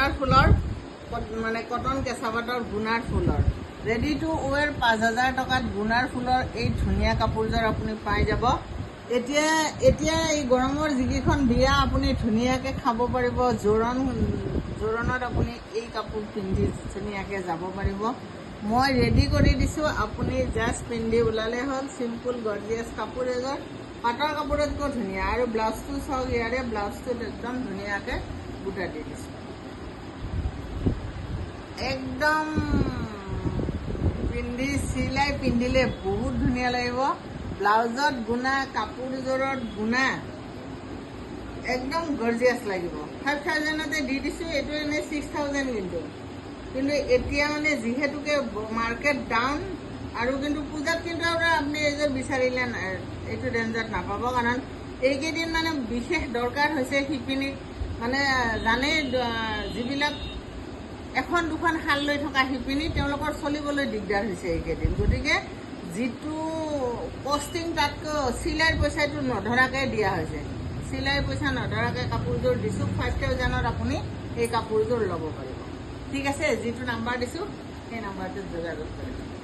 গুণাৰ ফুলৰ মানে কটন কেঁচা পাটৰ গুণাৰ ফুলৰ। ৰেডি টু ৱেৰ পাঁচ হাজাৰ টকাত গুণাৰ ফুলৰ এই ধুনীয়া কাপোৰযোৰ আপুনি পাই যাব। এতিয়া এতিয়া এই গৰমৰ যিকেইখন বিয়া আপুনি ধুনীয়াকৈ খাব পাৰিব জোৰণ জোৰণত আপুনি এই কাপোৰ পিন্ধি ধুনীয়াকৈ যাব পাৰিব। মই ৰেডি কৰি দিছোঁ আপুনি জাষ্ট পিন্ধি ওলালে হ'ল চিম্পুল গৰ্জিয়াছ কাপোৰ এযোৰ। পাটৰ কাপোৰতকৈ ধুনীয়া আৰু ব্লাউজটো চাওক ইয়াৰে ব্লাউজটোত একদম ধুনীয়াকৈ বুটা দি দিছোঁ। একদম পিন্ধি চিলাই পিন্ধিলে বহুত ধুনীয়া লাগিব। ব্লাউজত গুণা কাপোৰযোৰত গুণা একদম গৰ্জিয়াছ লাগিব। ফাইভ থাউজেণ্ডতে দি দিছোঁ এইটো এনেই ছিক্স থাউজেণ্ড কিন্তু। কিন্তু এতিয়া মানে যিহেতুকে মাৰ্কেট ডাউন আৰু কিন্তু পূজাত কিন্তু আৰু আপুনি এইযোৰ বিচাৰিলে এইটো ৰেঞ্জত নাপাব। কাৰণ এইকেইদিন মানে বিশেষ দৰকাৰ হৈছে শিপিনীক। মানে জানেই যিবিলাক এখন দুখন শাল লৈ থকা শিপিনী তেওঁলোকৰ চলিবলৈ দিগদাৰ হৈছে এইকেইদিন। গতিকে যিটো কষ্টিং তাতকৈ চিলাইৰ পইচাটো নধৰাকৈ দিয়া হৈছে। চিলাই পইচা নধৰাকৈ কাপোৰযোৰ দিছোঁ ফাইভ থাউজেণ্ডত আপুনি এই কাপোৰযোৰ ল'ব পাৰিব। ঠিক আছে যিটো নাম্বাৰ দিছোঁ সেই নাম্বাৰটোত যোগাযোগ কৰিব।